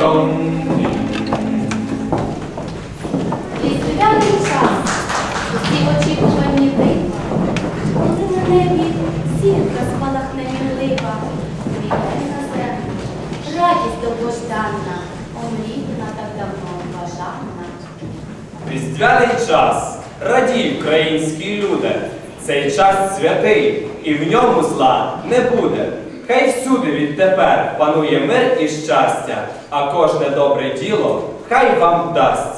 ding. Різдвяний час, усі очікувані дива, коли на небі зірка спалахне милива, прийде на землю, радість довгожданна, омріяна так давно бажана. Різдвяний час, радій, українські люди, цей час святий, і в ньому зла не буде. Хай всюди відтепер панує мир і щастя, а кожне добре діло хай вам вдасться.